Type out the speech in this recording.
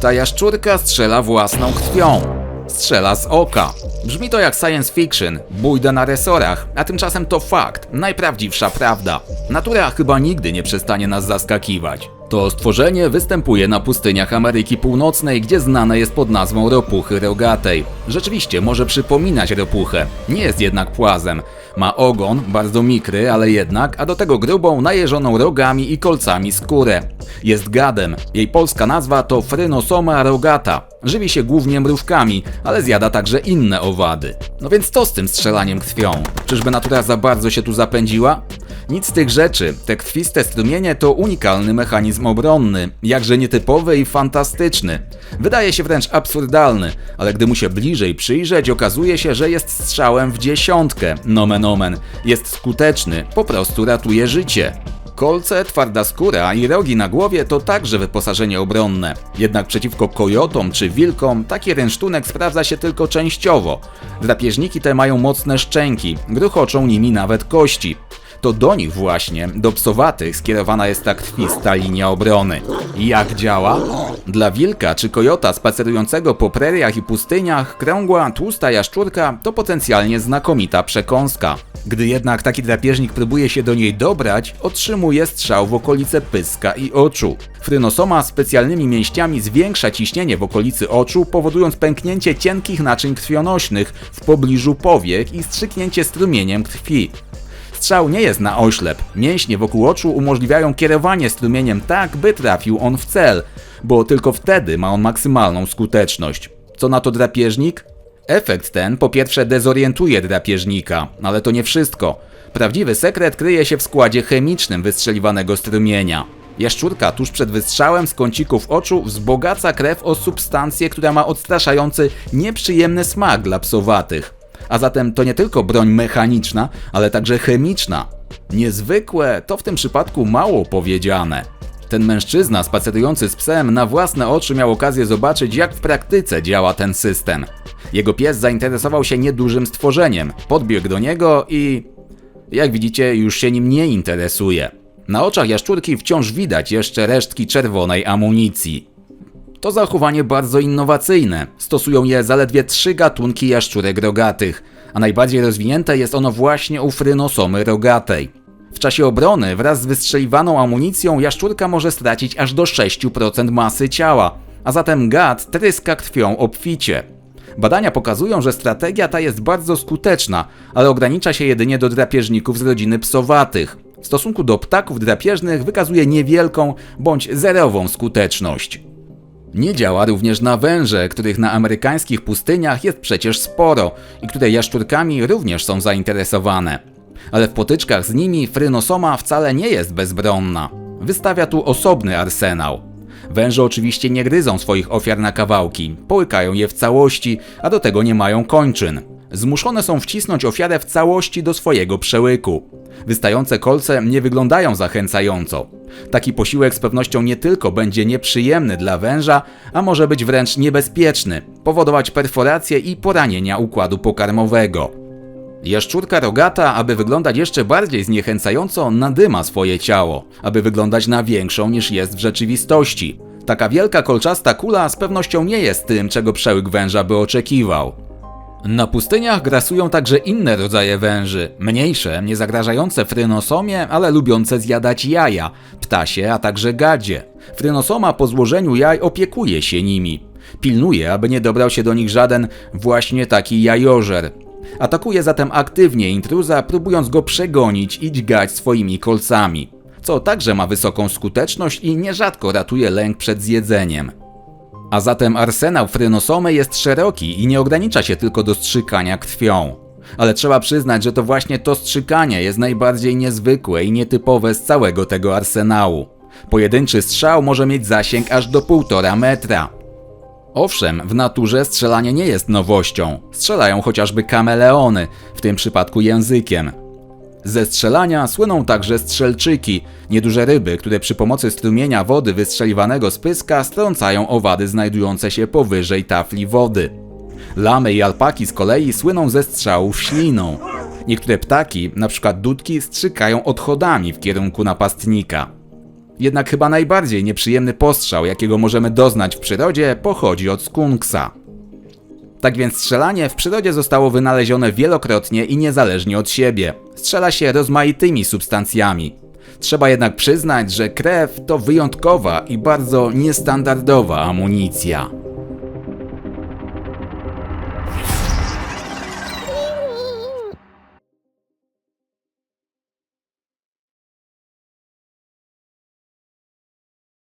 Ta jaszczurka strzela własną krwią. Strzela z oka. Brzmi to jak science fiction, bójda na resorach, a tymczasem to fakt, najprawdziwsza prawda. Natura chyba nigdy nie przestanie nas zaskakiwać. To stworzenie występuje na pustyniach Ameryki Północnej, gdzie znane jest pod nazwą ropuchy rogatej. Rzeczywiście może przypominać ropuchę, nie jest jednak płazem. Ma ogon, bardzo mikry, ale jednak, a do tego grubą, najeżoną rogami i kolcami skórę. Jest gadem. Jej polska nazwa to Phrynosoma rogata. Żywi się głównie mrówkami, ale zjada także inne owady. No więc co z tym strzelaniem krwią? Czyżby natura za bardzo się tu zapędziła? Nic z tych rzeczy. Te krwiste strumienie to unikalny mechanizm obronny, jakże nietypowy i fantastyczny. Wydaje się wręcz absurdalny, ale gdy mu się bliżej przyjrzeć, okazuje się, że jest strzałem w dziesiątkę. Nomen omen. Jest skuteczny, po prostu ratuje życie. Kolce, twarda skóra i rogi na głowie to także wyposażenie obronne. Jednak przeciwko kojotom czy wilkom taki rynsztunek sprawdza się tylko częściowo. Drapieżniki te mają mocne szczęki, gruchoczą nimi nawet kości. To do nich właśnie, do psowatych, skierowana jest ta krwista linia obrony. Jak działa? Dla wilka czy kojota spacerującego po preriach i pustyniach, krągła, tłusta jaszczurka to potencjalnie znakomita przekąska. Gdy jednak taki drapieżnik próbuje się do niej dobrać, otrzymuje strzał w okolice pyska i oczu. Frynosoma specjalnymi mięśniami zwiększa ciśnienie w okolicy oczu, powodując pęknięcie cienkich naczyń krwionośnych w pobliżu powiek i strzyknięcie strumieniem krwi. Strzał nie jest na oślep. Mięśnie wokół oczu umożliwiają kierowanie strumieniem tak, by trafił on w cel, bo tylko wtedy ma on maksymalną skuteczność. Co na to drapieżnik? Efekt ten po pierwsze dezorientuje drapieżnika, ale to nie wszystko. Prawdziwy sekret kryje się w składzie chemicznym wystrzeliwanego strumienia. Jaszczurka tuż przed wystrzałem z kącików oczu wzbogaca krew o substancję, która ma odstraszający, nieprzyjemny smak dla psowatych. A zatem to nie tylko broń mechaniczna, ale także chemiczna. Niezwykłe to w tym przypadku mało powiedziane. Ten mężczyzna spacerujący z psem na własne oczy miał okazję zobaczyć, jak w praktyce działa ten system. Jego pies zainteresował się niedużym stworzeniem, podbiegł do niego i. Jak widzicie, już się nim nie interesuje. Na oczach jaszczurki wciąż widać jeszcze resztki czerwonej amunicji. To zachowanie bardzo innowacyjne. Stosują je zaledwie trzy gatunki jaszczurek rogatych, a najbardziej rozwinięte jest ono właśnie u frynosomy rogatej. W czasie obrony wraz z wystrzeliwaną amunicją jaszczurka może stracić aż do 6% masy ciała, a zatem gad tryska krwią obficie. Badania pokazują, że strategia ta jest bardzo skuteczna, ale ogranicza się jedynie do drapieżników z rodziny psowatych. W stosunku do ptaków drapieżnych wykazuje niewielką bądź zerową skuteczność. Nie działa również na węże, których na amerykańskich pustyniach jest przecież sporo i które jaszczurkami również są zainteresowane. Ale w potyczkach z nimi frynosoma wcale nie jest bezbronna. Wystawia tu osobny arsenał. Węże oczywiście nie gryzą swoich ofiar na kawałki, połykają je w całości, a do tego nie mają kończyn. Zmuszone są wcisnąć ofiarę w całości do swojego przełyku. Wystające kolce nie wyglądają zachęcająco. Taki posiłek z pewnością nie tylko będzie nieprzyjemny dla węża, a może być wręcz niebezpieczny, powodować perforacje i poranienia układu pokarmowego. Jaszczurka rogata, aby wyglądać jeszcze bardziej zniechęcająco, nadyma swoje ciało, aby wyglądać na większą niż jest w rzeczywistości. Taka wielka kolczasta kula z pewnością nie jest tym, czego przełyk węża by oczekiwał. Na pustyniach grasują także inne rodzaje węży, mniejsze, nie zagrażające frynosomie, ale lubiące zjadać jaja, ptasie, a także gadzie. Frynosoma po złożeniu jaj opiekuje się nimi. Pilnuje, aby nie dobrał się do nich żaden właśnie taki jajożer. Atakuje zatem aktywnie intruza, próbując go przegonić i dźgać swoimi kolcami, co także ma wysoką skuteczność i nierzadko ratuje lęk przed zjedzeniem. A zatem arsenał frynosomy jest szeroki i nie ogranicza się tylko do strzykania krwią. Ale trzeba przyznać, że to właśnie to strzykanie jest najbardziej niezwykłe i nietypowe z całego tego arsenału. Pojedynczy strzał może mieć zasięg aż do 1,5 metra. Owszem, w naturze strzelanie nie jest nowością. Strzelają chociażby kameleony, w tym przypadku językiem. Ze strzelania słyną także strzelczyki, nieduże ryby, które przy pomocy strumienia wody wystrzeliwanego z pyska strącają owady znajdujące się powyżej tafli wody. Lamy i alpaki z kolei słyną ze strzałów śliną. Niektóre ptaki, np. dudki, strzykają odchodami w kierunku napastnika. Jednak chyba najbardziej nieprzyjemny postrzał, jakiego możemy doznać w przyrodzie, pochodzi od skunksa. Tak więc strzelanie w przyrodzie zostało wynalezione wielokrotnie i niezależnie od siebie. Strzela się rozmaitymi substancjami. Trzeba jednak przyznać, że krew to wyjątkowa i bardzo niestandardowa amunicja.